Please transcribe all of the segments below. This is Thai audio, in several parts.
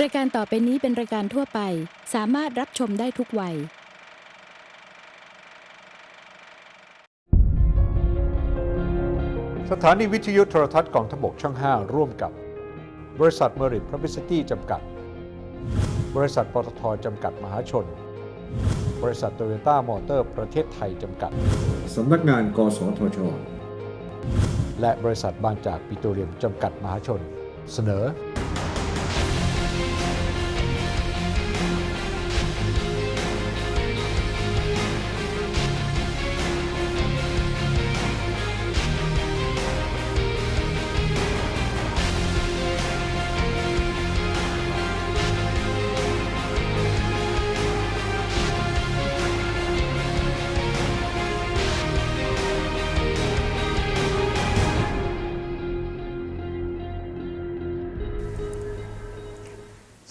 รายการต่อไปนี้เป็นรายการทั่วไป สามารถรับชมได้ทุกวัย สถานีวิทยุโทรทัศน์กองทพบกช่อง 5 ร่วมกับ บริษัทเมริทพ u บ i ิตี้จำกัด บริษัทปตทจำกัดมหาชน บริษัทโตโยต้ามอเตอร์ประเทศไทยจำกัด สำนักงานกสทช และบริษัทบางจากปิโตรเลียมจำกัดมหาชน เสนอ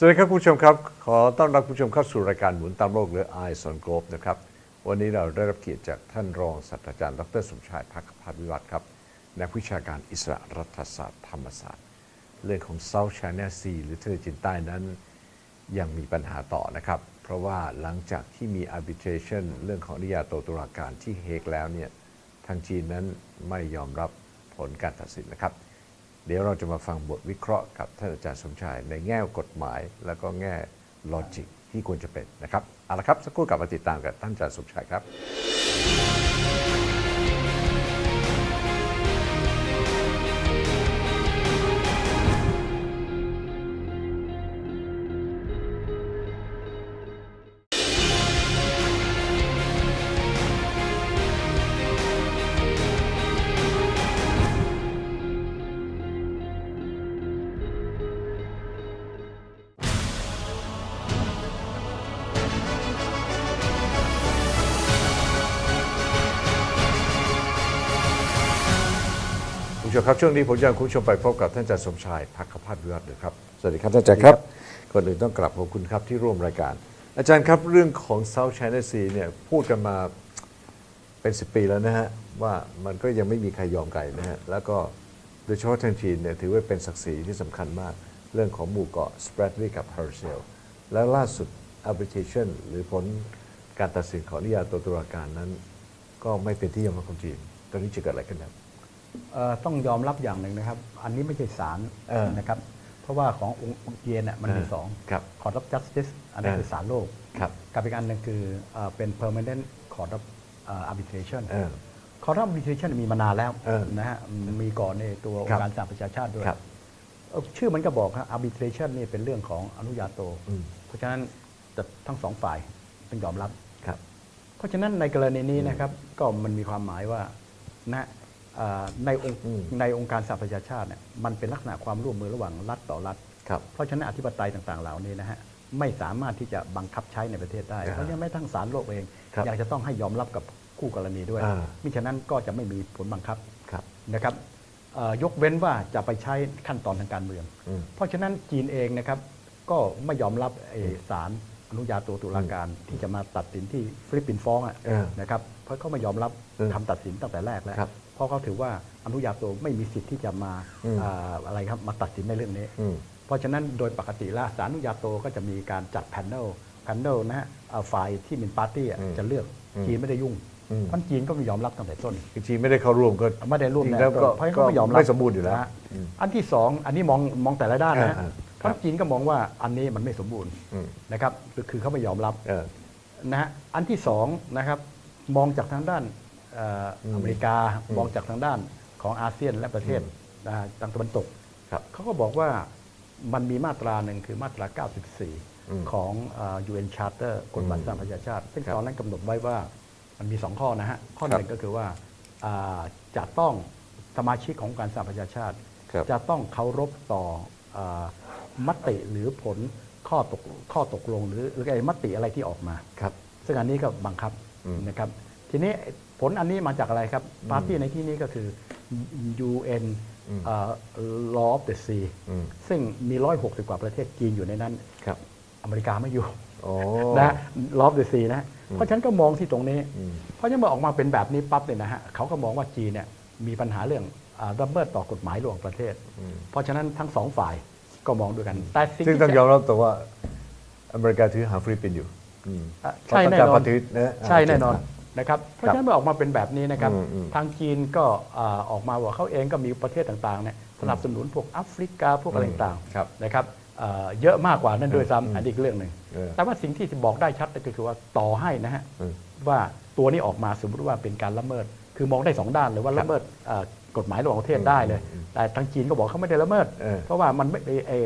สวัสดีครับคุณผู้ชมครับ ขอต้อนรับคุณผู้ชมเข้าสู่รายการหมุนตามโลกหรือ Eyes on Globe นะครับ วันนี้เราได้รับเกียรติจากท่านรองศาสตราจารย์ ดรสมชายพักพัฒวิวัฒน์ครับนักวิชาการอิสระรัฐศาสตร์ธรรมศาสตร์ เรื่องของ South China Sea หรือทะเลจีนใต้นั้นยังมีปัญหาต่อนะครับ เพราะว่าหลังจากที่มี arbitration เรื่องของนิยาโตตุลาการที่เฮกแล้วเนี่ยทางจีนนั้นไม่ยอมรับผลการตัดสินนะครับ เดี๋ยวเราจะมาฟังบทวิเคราะห์กับท่านอาจารย์สมชาย ในแง่กฎหมาย แล้วก็แง่ลอจิกที่ควรจะเป็นนะครับเอาละครับสักครู่กลับมาติดตามกับท่านอาจารย์สมชายครับ ชมครับช่วงนี้ผมจะให้คุณผู้ชมไปพบกับท่านอาจารย์สมชายพักขพัฒน์วิวัฒน์นะครับสวัสดีครับท่านอาจารย์ครับก่อนอื่นต้องกลับขอบคุณครับที่ร่วมรายการ อาจารย์ครับเรื่องของ South China Sea เนี่ยพูดกันมาเป็น 10 ปีแล้วนะฮะว่ามันก็ยังไม่มีใครยอมไก่นะฮะแล้วก็โดยเฉพาะทางจีนเนี่ยถือว่าเป็นศักดิ์ศรีที่สำคัญมาก เรื่องของหมู่เกาะ Spratly กับ Herschel แล้วล่าสุด arbitration หรือผลการตัดสินของนิยายตัวตุลาการนั้น ก็ไม่เป็นที่ยอมรับของจีน ตอนนี้จะเกิดอะไรขึ้นครับเอ่อ ต้องยอมรับอย่างหนึ่งนะครับ อันนี้ไม่ใช่ศาลเออนะครับ เพราะว่าขององค์องค์เจียนน่ะมันมีเออสองครับ Court of Justice อันนั้นเออคือศาลโลกครับกับอีกอันหนึ่งคือเอ่อเป็น Permanent Court of เอ่อ Arbitration เออ Court of Arbitration มีมานานแล้วเออนะฮะมีก่อนในตัวองครับค์การสหประชาชาติด้วยครับเอ่อชื่อมันก็บอกครับ Arbitration นี่เป็นเรื่องของอนุญาโตอืมเพราะฉะนั้นจะทั้งสองฝ่ายต้องยอมรับครับ เพราะฉะนั้นในกรณีนี้นะครับ ก็มันมีความหมายว่านะเอ่อ ในองค์อืมในองค์การสหประชาชาติเนี่ยมันเป็นลักษณะความร่วมมือระหว่างรัฐต่อรัฐครับเพราะฉะนั้นอธิปไตยต่างๆ เหล่านี้นะฮะไม่สามารถที่จะบังคับใช้ในประเทศได้อ่าเพราะฉะนั้นแม้ทั้งศาลโลกเองครับอยากจะต้องให้ยอมรับกับคู่กรณีด้วยอ่ามิฉะนั้นก็จะไม่มีผลบังคับครับนะครับเอ่อยกเว้นว่าจะไปใช้ขั้นตอนทางการเมืองอืมเพราะฉะนั้นจีนเองนะครับก็ไม่ยอมรับไอ้ศาลอนุญาโตตุลาการที่จะมาตัดสินที่ฟิลิปปินส์ฟ้องอะเออนะครับเพราะเขาไม่ยอมรับเออคำตัดสินตั้งแต่แรกแล้วครับ เพราะเขาถือว่าอนุญาโตไม่มีสิทธิ์ที่จะมาอืมอ่าอะไรครับมาตัดสินในเรื่องนี้ อืม เพราะฉะนั้นโดยปกติแล้วศาลอนุญาโตก็จะมีการจัดแพนเนลแพนเนลนะฮะอ่าฝ่ายที่เป็นปาร์ตี้อะอืมจะเลือกอืมจีนไม่ได้ยุ่งอืม เพราะจีนก็ไม่ยอมรับตั้งแต่ต้น คือจีนไม่ได้เข้าร่วมก็ ไม่ได้ร่วมจริงแน่แล้วก็เพราะฉะนั้นเขาไม่ยอมรับไม่สมบูรณ์อยู่แล้วนะฮะอืมอันที่สองอันนี้มองมองแต่ละด้านนะฮะอ่าๆเพราะจีนก็มองว่าอันนี้มันไม่สมบูรณ์อืม นะครับคือคือเขาไม่ยอมรับเออ นะฮะอันที่สองนะครับมองจากทางด้านเอ่ออมอเมริกาอืมมองจากทางด้านของอาเซียนและประเทศนะฮะทางตะวันตกครับเขาก็บอกว่ามันมีมาตราหนึ่งคือมาตราอืม94 ของเอ่อ UN Charter กฎหมายอืมสหประชาชาติ ซึ่งครับตอนนั้นกำหนดไว้ว่ามันมีสองข้อนะฮะ ข้อครับหนึ่งก็คือว่าอ่าจะต้องสมาชิกของการสหประชาชาติครับจะต้องเคารพต่ออามติหรือผลข้อตกข้อตกลงหรือหรือไอ้มติอะไรที่ออกมาครับซึ่งอันนี้ก็บังคับอืมนะครับ ทีนี้ ผลอันนี้มาจากอะไรครับปาร์ตี้ในที่นี้ก็คือ UN อืมเอ่อ Law of the Sea อืมซึ่งมี 160 กว่าประเทศจีนอยู่ในนั้นครับอเมริกาไม่อยู่โอ้นะ Law of the Sea นะ เพราะฉะนั้นก็มองที่ตรงนี้อืมเพราะฉะนั้นเมื่อออกมาเป็นแบบนี้ปั๊บเนี่ยนะฮะเขาก็มองว่าจีนเนี่ยมีปัญหาเรื่องอ่าละเมิดต่อกฎหมายระหว่างประเทศอืมเพราะฉะนั้นทั้งสองฝ่ายก็มองด้วยกันแต่สิ่งซึ่งที่ต้องจะยอมรับตัวว่าอเมริกาถือหางฟิลิปปินส์อยู่อืมอะเพราะใช่ต้องแน่การนอปนฏิริษีนะใช่แน่นอนอ่า นะครับเพราะฉะนั้นเมื่อออกมาเป็นแบบนี้นะครับอืมอืมทางจีนก็อ่าออกมาว่าเขาเองก็มีประเทศต่างๆเนี่ยสนับสนุนพวกแอฟริกาพวกอะไรต่างครับๆนะครับเอ่อเยอะมากกว่านั้นด้วยอืมซ้ำอันนี้อีกเรื่องหนึ่งเออแต่ว่าสิ่งที่บอกได้ชัดก็คือว่าต่อให้นะฮะอืมว่าตัวนี้ออกมาสมมติว่าเป็นการละเมิด คือมองได้สองด้านเลยว่าละเมิดเอ่อกฎหมายระหว่างประเทศได้เลยอืมแต่ทางจีนก็บอกเขาไม่ได้ละเมิดเออเพราะว่ามันไม่ไอ้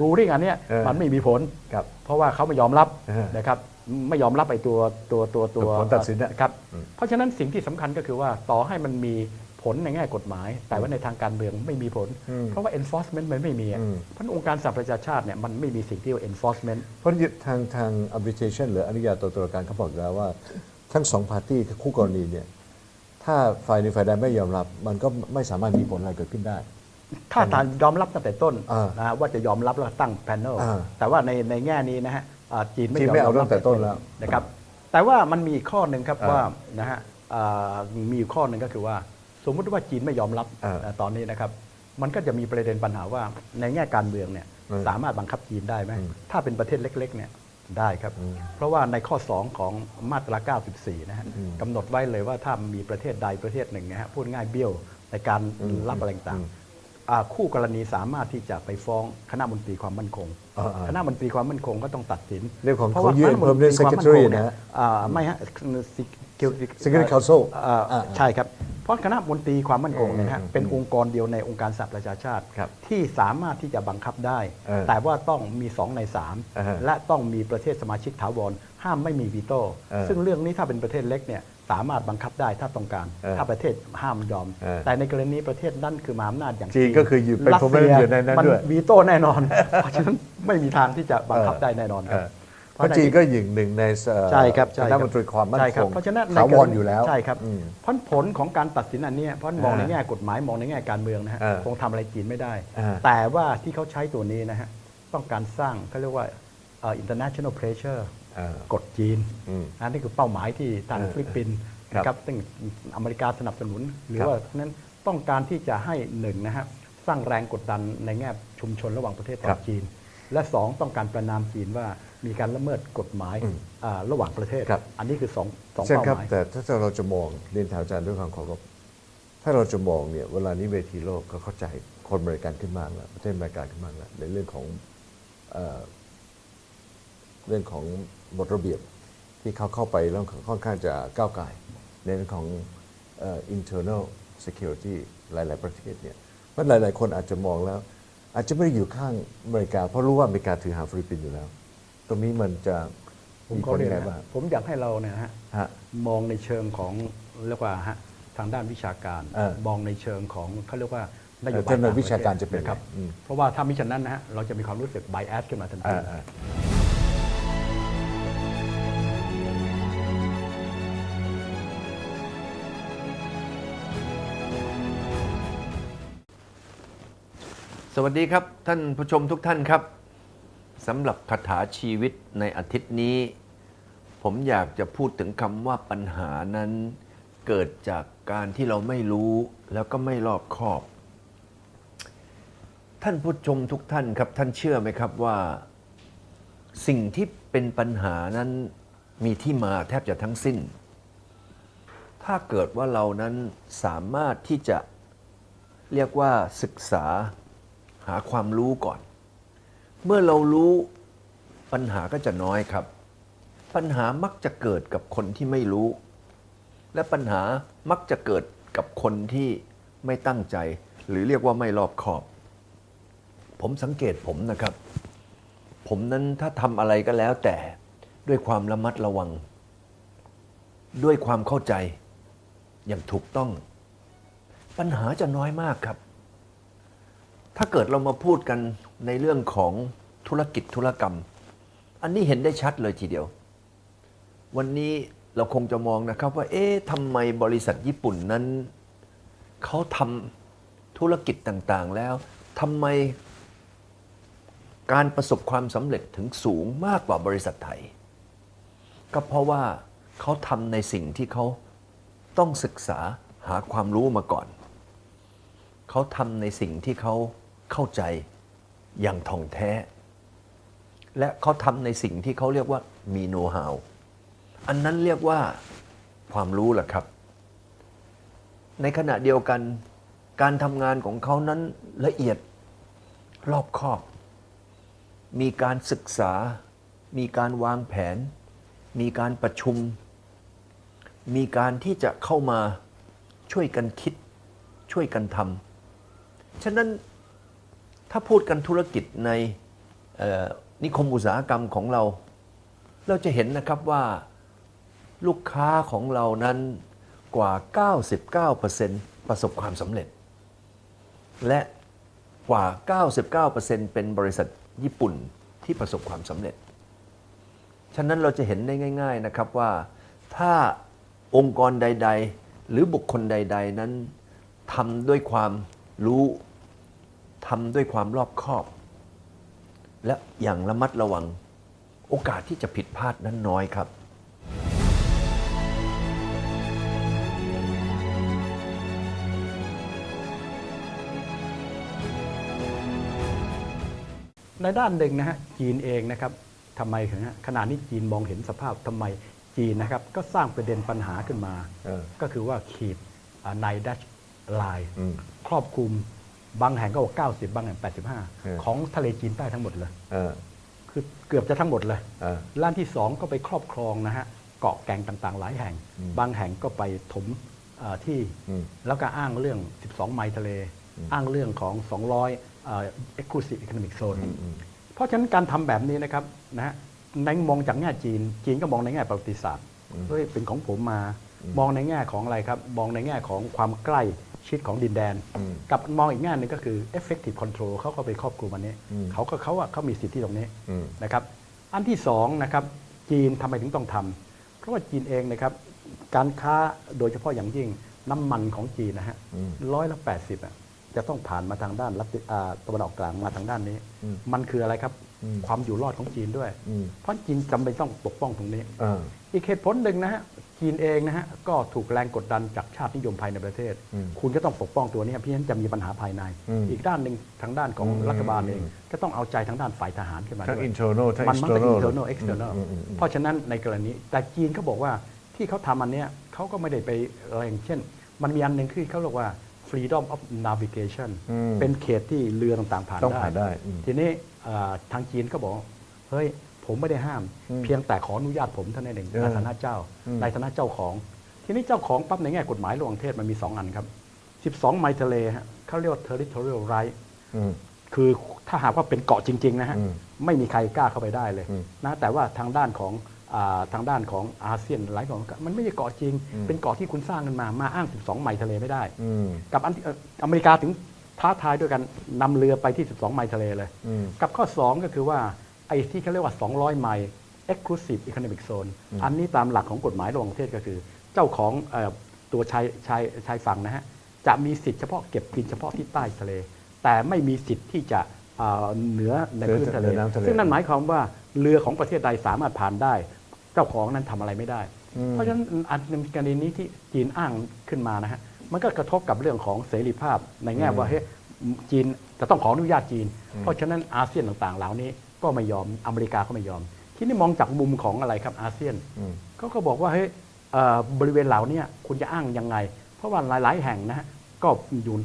รูริ่งอันเนี้ยเออมันไม่มีผลครับเพราะว่าเขาไม่ยอมรับเออนะครับ ไม่ยอมรับไอ้ตัวตัวตัวตัวผลตัดสินน่ะครับอืมเพราะฉะนั้นสิ่งที่สำคัญก็คือว่าต่อให้มันมีผลในแง่กฎหมาย แต่ว่าในทางการเมืองไม่มีผล อืมเพราะว่า enforcement มันไม่มีอะอืม เพราะองค์การสหประชาชาติเนี่ยมันไม่มีสิ่งที่เรียกว่า enforcement เพราะทางทาง arbitration หรืออนุญาโตตุลาการเขาบอกแล้วว่า ทั้งสองพาร์ตี้คือคู่กรณีเนี่ย ถ้าฝ่ายหนึ่งฝ่ายใดไม่ยอมรับ มันก็ไม่สามารถมีผลอะไรเกิดขึ้นได้ ถ้าทางยอมรับตั้งแต่ต้นอ่านะฮะว่าจะยอมรับแล้วตั้งแพนเนลอ่าแต่ว่าในในแง่นี้นะฮะอ่า จีนไม่จีนยอมไม่เอายรับตั้งแต่ต้นแล้วนะครับ แต่ว่ามันมีอีกข้อหนึ่งครับอ่าว่านะฮะอ่ามีอยู่ข้อหนึ่งก็คือว่า สมมุติว่าจีนไม่ยอมรับอ่าอ่าตอนนี้นะครับ มันก็จะมีประเด็นปัญหาว่าในแง่การเมืองเนี่ยอืมสามารถบังคับจีนได้ไหมอืมถ้าเป็นประเทศเล็ก ๆ เนี่ยได้ครับอืมเพราะว่าในข้อ 2 ของมาตรา 94 นะฮะอืมกำหนดไว้เลยว่าถ้ามีประเทศใดประเทศหนึ่งนะฮะพูดง่ายเบี้ยวในการอืมรับอะไรต่างอืมๆอ่า คู่กรณีสามารถที่จะไปฟ้องคณะมนตรีความมั่นคงอ่าๆคณะมนตรีความมั่นคงก็ต้องตัดสินเรื่องของเพราะว่าของ UN คณะมนตรีความมั่นคง Permanent Secretary เนี่ยนะฮะอ่าไม่ฮะ Security Council อ่าอ่าใช่ครับ เพราะคณะมนตรีความมั่นคงเนี่ยนะฮะอืมเป็นองค์กรเดียวในองค์การสหประชาชาติครับที่สามารถที่จะบังคับได้เออแต่ว่าต้องมี 2 ในอ่าฮะ3และต้องมีประเทศสมาชิกถาวรห้ามไม่มีวีโต้เออซึ่งเรื่องนี้ถ้าเป็นประเทศเล็กเนี่ย สามารถบังคับได้ถ้าต้องการ เออถ้าประเทศห้ามยอม เออ แต่ในกรณีประเทศนั่นคือมหาอำนาจอย่างจีนก็คืออยู่เป็นรัส permanent เซีอยู่ในนั้นมัด้วย วีโต้แน่นอน เพราะฉะนั้นไม่มีทางที่จะบังคับได้แน่นอนคเอรับ อเพราะจีนก็ยิงหนึ่งในเอ่อใช่ครับใช่คคณะบมนตรีความมั่นใช่ครับงเพราะฉะนั้นในถาวกรณีอยู่แล้วใช่ครับอืม เพราะผลของการตัดสินอันเนี้ยเพราะมองอ่าในแง่กฎหมายมองในแง่การเมืองนะฮะเออคงทำอะไรจีนไม่ได้ อ่า แต่ว่าที่เขาใช้ตัวนี้นะฮะต้องการสร้างเขาเรียกว่าเอ่อ international pressure เออ กดจีนอืมอันนี้คือเป้าหมายที่ทางเออฟิลิปปินส์ครับนะครับซึ่งอเมริกาสนับสนุน หรือครับว่าเพราะฉะนั้นต้องการที่จะให้หนึ่งนะฮะสร้างแรงกดดันในแง่ชุมชนระหว่างประเทศต่ครัอบจีน และสองต้องการประนามจีนว่ามีการละเมิดกฎหมายอืมอ่าระหว่างประเทศครับอันนี้คือสองสองใช่เป้าครับหมายแต่ถ้าเราจะมองเรียนถามอาจารย์ด้วยความเคารพถ้าเราจะมองเนี่ยเวลานี้เวทีโลกก็เข้าใจคนอเมริกันขึ้นมากแล้วประเทศอเมริกาขึ้นมากแล้วในเรื่องของเอ่อเรื่องของ บทระเบียบที่เขาเข้าไปแล้วค่อนข้างจะก้าวไก่ายในเรื่องของเอ่อ internal security หลาย ๆ ประเทศเนี่ยเพราะหลาย ๆ คนอาจจะมองแล้ว อาจจะไม่ได้อยู่ข้างอเมริกา เพราะรู้ว่าอเมริกาถือหางฟิลิปปินส์อยู่แล้ว ตรงนี้มันจะผมมีก็ผลเรียยังนไงนะบ้างผมอยากให้เราเนี่ยนะฮะฮะมองในเชิงของเรียกว่าฮะทางด้านวิชาการเออมองในเชิงของเขาเรียกว่านโยบายเออถ้าในต่งประทศวิชาการจะเป็นไงครับอืมเพราะว่าถ้ามิฉะนั้นนะฮะเราจะมีความรู้สึก bias ขึ้นมาทันที วัสดีครับ ท่านผู้ชมทุกท่านครับสำหรับคาถาชีวิตในอาทิตย์นี้ ผมอยากจะพูดถึงคำว่าปัญหานั้นเกิดจากการที่เราไม่รู้แล้วก็ไม่รอบคอบ ท่านผู้ชมทุกท่านครับท่านเชื่อไหมครับว่า สิ่งที่เป็นปัญหานั้นมีที่มาแทบจะทั้งสิ้น ถ้าเกิดว่าเรานั้นสามารถที่จะเรียกว่าศึกษา หาความรู้ก่อน เมื่อเรารู้ปัญหาก็จะน้อยครับ ปัญหามักจะเกิดกับคนที่ไม่รู้ และปัญหามักจะเกิดกับคนที่ไม่ตั้งใจ หรือเรียกว่าไม่รอบคอบ ผมสังเกตผมนะครับ ผมนั้นถ้าทำอะไรก็แล้วแต่ด้วยความระมัดระวัง ด้วยความเข้าใจอย่างถูกต้อง ปัญหาจะน้อยมากครับ ถ้าเกิดเรามาพูดกันในเรื่องของธุรกิจธุรกรรม อันนี้เห็นได้ชัดเลยทีเดียว วันนี้เราคงจะมองนะครับว่า เอ๊ะทำไมบริษัทญี่ปุ่นนั้น เขาทำธุรกิจต่างๆ แล้วทำไมการประสบความสำเร็จถึงสูงมากกว่าบริษัทไทย ก็เพราะว่าเขาทำในสิ่งที่เขาต้องศึกษาหาความรู้มาก่อน เขาทำในสิ่งที่เขา เข้าใจอย่างท่องแท้ และเขาทำในสิ่งที่เขาเรียกว่ามีโน้ตฮาวอันนั้นเรียกว่าความรู้แหละครับ ในขณะเดียวกันการทำงานของเขานั้นละเอียดรอบคอบ มีการศึกษา มีการวางแผน มีการประชุม มีการที่จะเข้ามาช่วยกันคิด ช่วยกันทำฉะนั้น ถ้าพูดกันธุรกิจในนิคมอุตสาหกรรมของเรา เราจะเห็นนะครับว่าลูกค้าของเรานั้นกว่า 99%ประสบความสำเร็จ และกว่า 99%เป็นบริษัทญี่ปุ่นที่ประสบความสำเร็จ ฉะนั้นเราจะเห็นได้ง่าย ๆนะครับว่าถ้าองค์กรใด ๆ หรือบุคคลใด ๆ นั้นทำด้วยความรู้ ทำด้วยความรอบคอบ และอย่างระมัดระวังโอกาสที่จะผิดพลาดนั้นน้อยครับ ในด้านหนึ่งนะฮะจีนเองนะครับทำไมถึงฮะขณะนี้จีนมองเห็นสภาพทำไมจีนนะครับก็สร้างประเด็นปัญหาขึ้นมาเออก็คือว่าขีดในดัชไลน์อืมครอบคลุม บางแห่งก็บอก90 บางแห่งเออ85 ของทะเลจีนใต้ทั้งหมดเลยเออคือเกือบจะทั้งหมดเลยเออล้านที่2ก็ไปครอบครองนะฮะเกาะแก่งต่างๆ หลายแห่งอืมบางแห่งก็ไปถมเอ่อที่อืมแล้วก็อ้างเรื่อง 12 ไมล์ทะเล อ้างเรื่องของ 200เอ่อ exclusive economic zone อืมอืมเพราะฉะนั้นการทำแบบนี้นะครับนะฮะในมองจากแง่จีน จีนก็มองในแง่ประวัติศาสตร์เฮ้ยเป็นของผมมา มองในแง่ของอะไรครับ มองในแง่ของความใกล้ ชิดของดินแดนอืมกับมองอีกแง่หนึ่งก็คือ effective control เขาก็ไปครอบคลุมอันนี้อืมเขาก็เขาว่าเขามีสิทธิตรงนี้อืมนะครับ อันที่สองนะครับจีนทำไมถึงต้องทำเพราะว่าจีนเองนะครับการค้าโดยเฉพาะอย่างยิ่งน้ำมันของจีนนะฮะอืมร้อยละแปดสิบอะจะต้องผ่านมาทางด้านรัฐอ่าตะวันออกกลางมาทางด้านนี้อืมมันคืออะไรครับอืม ความอยู่รอดของจีนด้วยอืมเพราะจีนจำเป็นต้องปกป้องตรงนี้เอออีกเหตุผลหนึ่งนะฮะจีนเองนะฮะก็ถูกแรงกดดันจากชาตินิยมภายในประเทศอืมคุณก็ต้องปกป้องตัวนี้เพราะฉะนั้นจะมีปัญหาภายในอืมอีกด้านหนึ่งทางด้านของอืมรัฐบาลเองก็ต้องเอาใจทางด้านฝ่ายทหารขึ้นมาทั้งด้วย internal ทั้งมันมันเป็น external internal external อืมอืมอืมเพราะฉะนั้นในกรณีแต่จีนเขาบอกว่าที่เขาทำอันเนี้ยเขาก็ไม่ได้ไปอะไรอย่างเช่น มันมีอันหนึ่งคือเขาเรียกว่า freedom of navigation อืมเป็นเขตที่เรือต่างๆผ่านต้องได้ผ่านได้อืมทีนี้เอ่อ ทางจีนก็บอกเฮ้ยผมไม่ได้ห้ามอืมเพียงแต่ขออนุญาตผมเท่านั้นเองเออในฐานะเจ้าอืมในฐานะเจ้าของ ทีนี้เจ้าของปั๊บในแง่กฎหมายระหว่างประเทศมันมี 2 อันครับ 12 ไมล์ทะเลฮะเขาเรียกว่า territorial right อืมคือถ้าหากว่าเป็นเกาะจริง ๆ นะฮะอืมไม่มีใครกล้าเข้าไปได้เลยอืมนะแต่ว่าทางด้านของอาทางด้านของอาเซียนหลายเกาะมันไม่ใช่เกาะจริงอืมเป็นเกาะที่คุณสร้างขึ้นมามาอ้าง 12 ไมล์ทะเลไม่ได้อืมกับอันที่เอ่ออเมริกาถึง ท้าทายด้วยกันนำเรือไปที่ 12 ไมล์ทะเลเลยอืมกับข้อ 2 ก็คือว่าไอ้ที่เขาเรียกว่า 200 ไมล์ exclusive economic zone อันนี้ตามหลักของกฎหมายระหว่างประเทศก็คือ เจ้าของเอ่อตัวชายชายชายฝั่งนะฮะจะมีสิทธิ์เฉพาะเก็บกินเฉพาะที่ใต้ทะเล แต่ไม่มีสิทธิ์ที่จะเอ่อเหนือในพื้นทะเลเหนือน้ำทะเล ซึ่งนั่นหมายความว่าเรือของประเทศใดสามารถผ่านได้ เจ้าของนั้นทำอะไรไม่ได้ เพราะฉะนั้นอันกรณีนี้ที่จีนอ้างขึ้นมานะฮะ มันก็กระทบกับเรื่องของเสรีภาพในแง่ว่าเฮ้ยจีนจะต้องขออนุญาตจีน เพราะฉะนั้นอาเซียนต่างๆ เหล่านี้ก็ไม่ยอมอเมริกาก็ไม่ยอม ที่นี่มองจากมุมของอะไรครับอาเซียนอืมเขาก็บอกว่าเฮ้ยเอ่อบริเวณเหล่านี้คุณจะอ้างยังไง เพราะว่าหลาย ๆ แห่งนะฮะก็อยู่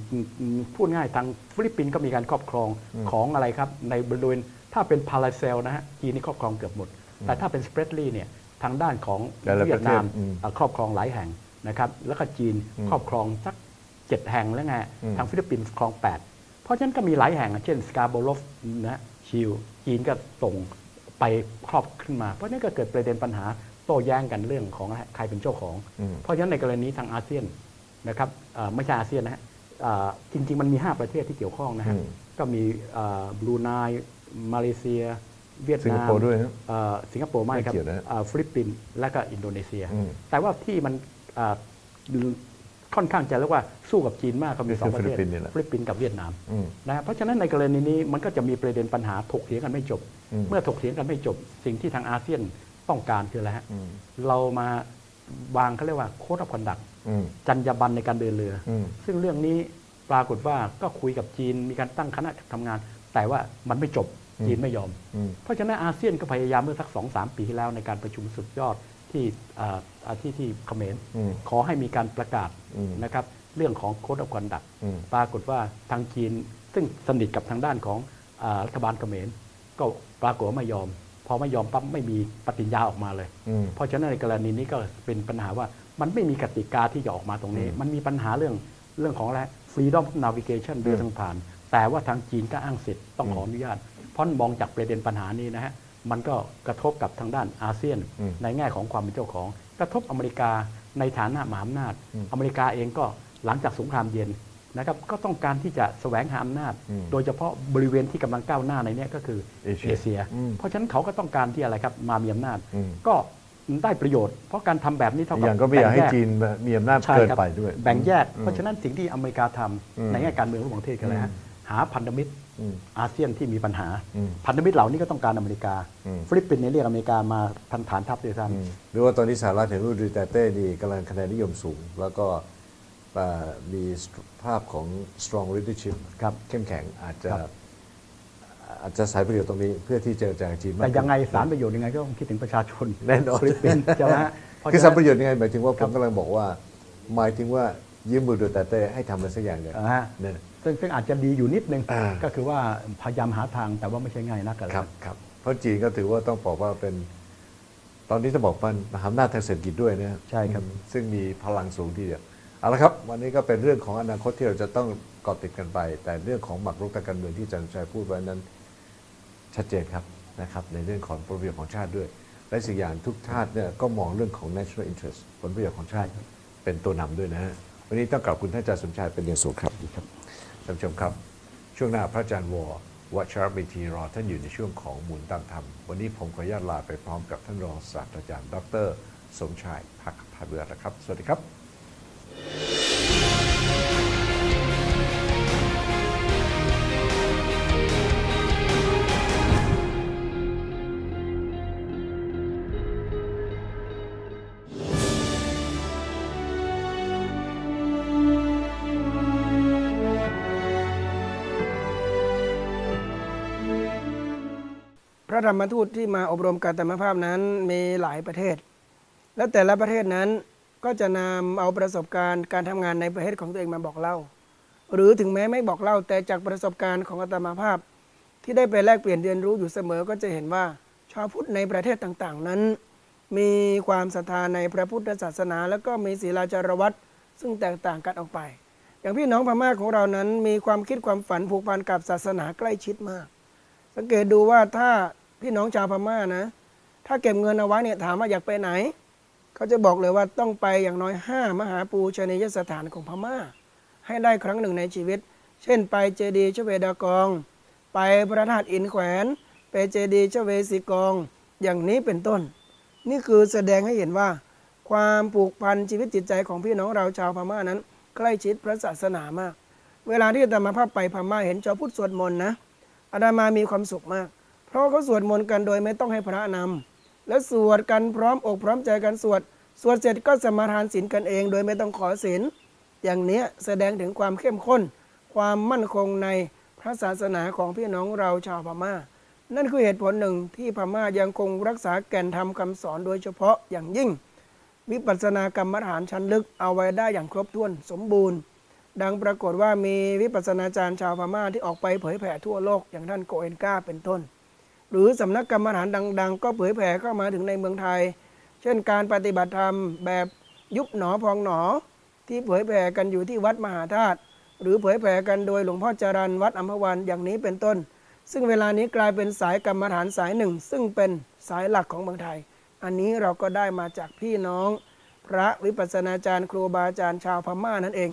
พูดง่ายทางฟิลิปปินส์ก็มีการครอบครองของอะไรครับ ในบริเวณถ้าเป็นพาราเซลนะฮะจีนนี่ครอบครองเกือบหมด แต่ถ้าเป็นสเปรดลี่เนี่ยทางด้านของแต่ละเวียดนามประเทศอืมเอ่อครอบครองหลายแห่ง นะครับแล้วก็จีนครอบครองสักเจ็ดแห่งแล้วไงอืมทางฟิลิปปินส์ครอง8เพราะฉะนั้นก็มีหลายแห่งอะเช่นสกาโบโลฟนะชิลจีนก็ส่งไปครอบขึ้นมา เพราะฉะนั้นก็เกิดประเด็นปัญหาโต้แย้งกันเรื่องของใครเป็นเจ้าของอืมเพราะฉะนั้นในกรณีทางอาเซียนนะครับเอ่อไม่ใช่อาเซียนนะฮะเอ่อจริง ๆ มันมี 5 ประเทศที่เกี่ยวข้องนะฮะอืมก็มีบลูไนมาเลเซีย เวียดสิงคนามโปร์ด้วยนะเอ่อสิงคโปร์ไม่ครับไม่เกี่ยวนะฮะเอ่อฟิลิปปินส์และก็อินโดนีเซียอืมแต่ว่าที่มันเอ่อ ค่อนข้างจะเรียกว่าสู้กับจีนมากก็มีสองประเทศฟิลิปปินส์นี่แหละฟิลิปปินส์กับเวียดนามอืม นะเพราะฉะนั้นในกรณีนี้มันก็จะมีประเด็นปัญหาถกเถียงกันไม่จบ อืม เมื่อถกเถียงกันไม่จบ สิ่งที่ทางอาเซียนต้องการคืออะไรฮะอืมเรามาวางเขาเรียกว่าโค้ดคอนดักอืมจรรยาบรรณในการเดินเรือออืม ซึ่งเรื่องนี้ปรากฏว่าก็คุยกับจีนมีการตั้งคณะทำงาน แต่ว่ามันไม่จบจีนไม่ยอม อืม เพราะฉะนั้นอาเซียนก็พยายามเมื่อสักสองสามปีที่แล้วในการประชุมสุดยอด ที่อ่าอ่าที่ที่เขมรอืมขอให้มีการประกาศอืมนะครับ เรื่องของโค้ดอ f ค o นดักอืม ปรากฏว่าทางจีนซึ่งสนิทกับทางด้านของอารัฐบาลเขมรก็ปรากฏว่าไม่ยอม พอไม่ยอมปั๊บไม่มีปฏิญญาออกมาเลย อืม เพราะฉะนั้นในกรณีนี้ก็เป็นปัญหาว่ามันไม่มีกติกาที่จะออกมาตรงนี้มันมีปัญหาเรื่องเรื่องของอะไร freedom of navigation เรือทางผ่าน แต่ว่าทางจีนก็อ้างสิทธิ์ต้องขออนุญาต เพราะมองจากประเด็นปัญหานี้นะฮะ มันก็กระทบกับทางด้านอาเซียนอืมในแง่ของความเป็นเจ้าของ กระทบอเมริกาในฐานะมหาอำนาจ อเมริกาเองก็หลังจากสงครามเย็นนะครับก็ต้องการที่จะแสวงหาอำนาจอืมโดยเฉพาะบริเวณที่กำลังก้าวหน้าในเนี้ยก็คือเอเชียเชียอืมเพราะฉะนั้นเขาก็ต้องการที่อะไรครับมามีอำนาจอืมก็ได้ประโยชน์ เพราะการทำแบบนี้เท่าอกับย่างก็ไม่อยากให้แบ่งแจีนมีอำนาจใช่เกินครับไปด้วย แบ่งแยกอืมเพราะฉะนั้นสิ่งที่อเมริกาทำอืมในแง่การเมืองระหว่างประเทศกันเลยฮะ หาพันธมิตรอืมอาเซียนที่มีปัญหาอืมพันธมิตรเหล่านี้ก็ต้องการอเมริกาอืมฟิลิปปินส์เนี่ยเรียกอเมริกามาพันฐานทัพด้วยซ้อืมหรือว่าตอนนี้สหรัฐเห็นว่าดูเตเต้นี่กำลังคะแนนนิยมสูง แล้วก็อ่ามีภาพของ strong leadership ครับเข้มแข็งอาจจะครับอาจจะใช้ประโยชน์ตรงนี้เพื่อที่เจรจากับจีนำมากแต่ยังไงขึ้นสารประโยชน์ยังไงก็ต้องคิดถึงประชาชนแน่นอนฟิลิปปินส์ใช่ไหมฮะเพราะคือฉะสานั้รนประโยชน์ยังไงหมายถึงว่าผครัมบกำลังบอกว่าหมายถึงว่ายืมมือดูเตเต้ให้ทำอะไรสักอย่างเนี่ยอ่าฮะเนี่ย ซึ่งซึ่งอาจจะดีอยู่นิดนึง อ่า ก็คือว่าพยายามหาทางแต่ว่าไม่ใช่ง่ายนักกัน ครับครับเพราะจีนก็ถือว่าต้องบอกว่าเป็น ตอนนี้ต้องบอกมันมหาอำนาจทางเศรษฐกิจด้วยนะใช่ครับ อืมซึ่งมีพลังสูงทีเดียวเอาละครับ วันนี้ก็เป็นเรื่องของอนาคตที่เราจะต้องเกาะติดกันไป แต่เรื่องของหมากรุกทางการเมืองที่อาจันชัยพูดไว้นั้น ชัดเจนครับนะครับ ในเรื่องของผลประโยชน์ของชาติด้วย และสิ่งอย่างทุกชาติเนี่ยก็มองเรื่องของ national interest ผลประโยชน์ของชาติ เป็นตัวนำด้วยนะฮะวันนี้ต้องกลับคุณท่านอาจารย์สมชายเป็นอย่างสูงครับ ท่านผู้ชมครับ ช่วงหน้าพระอาจารย์วอวัชรบิทีรอท่านอยู่ในช่วงของหมุนตามธรรม วันนี้ผมขออนุญาตลาไปพร้อมกับท่านรองศาสตราจารย์ ดร สมชายพักพาเบือนะครับ สวัสดีครับ ธรรมทูตที่มาอบรมการธรรมภาพนั้นมีหลายประเทศ และแต่ละประเทศนั้นก็จะนำเอาประสบการณ์การทำงานในประเทศของตัวเองมาบอกเล่า หรือถึงแม้ไม่บอกเล่าแต่จากประสบการณ์ของอาตมาภาพ ที่ได้ไปแลกเปลี่ยนเรียนรู้อยู่เสมอก็จะเห็นว่าชาวพุทธในประเทศต่างๆ นั้น มีความศรัทธาในพระพุทธศาสนา แล้วก็มีศีลาจารวัตรซึ่งแตกต่างกันออกไป อย่างพี่น้องพม่าของเรานั้นมีความคิดความฝันผูกพันกับศาสนาใกล้ชิดมาก สังเกตดูว่าถ้า พี่น้องชาวพม่านะ ถ้าเก็บเงินเอาไว้เนี่ยถามว่าอยากไปไหน เขาจะบอกเลยว่าต้องไปอย่างน้อยห้ามหาปูชนียสถานของพม่า ให้ได้ครั้งหนึ่งในชีวิต เช่นไปเจดีย์ชเวดากอง ไปพระธาตุอินแขวน ไปเจดีย์ชเวสีกอง อย่างนี้เป็นต้น นี่คือแสดงให้เห็นว่า ความผูกพันชีวิตจิตใจของพี่น้องเราชาวพม่านั้น ใกล้ชิดพระศาสนามาก เวลาที่อาตมาภาพไปพม่าเห็นชาวพุทธสวดมนต์นะอาดามามีความสุขมาก เพราะเขาสวดมนต์กันโดยไม่ต้องให้พระนำและสวดกันพร้อมอกพร้อมใจกันสวด สวดเสร็จก็สมาทานศีลกันเอง โดยไม่ต้องขอศีลอย่างนี้แสดงถึงความเข้มข้น ความมั่นคงในพระศาสนาของพี่น้องเราชาวพม่า นั่นคือเหตุผลหนึ่งที่พม่ายังคงรักษาแก่นธรรมคำสอนโดยเฉพาะอย่างยิ่ง วิปัสสนากรรมฐานชั้นลึกเอาไว้ได้อย่างครบถ้วนสมบูรณ์ ดังปรากฏว่ามีวิปัสสนาจารย์ชาวพม่าที่ออกไปเผยแผ่ทั่วโลกอย่างท่านโกเอนกาเป็นต้น หรือสำนักกรรมฐานดัง ๆ ก็เผยแผ่เข้ามาถึงในเมืองไทย เช่นการปฏิบัติธรรมแบบยุบหนอพองหนอ ที่เผยแผ่กันอยู่ที่วัดมหาธาตุหรือเผยแผ่กันโดยหลวงพ่อจรันวัดอัมพวันอย่างนี้เป็นต้น ซึ่งเวลานี้กลายเป็นสายกรรมฐานสายหนึ่ง ซึ่งเป็นสายหลักของเมืองไทย อันนี้เราก็ได้มาจากพี่น้อง พระวิปัสสนาจารย์ครูบาอาจารย์ชาวพม่านั่นเอง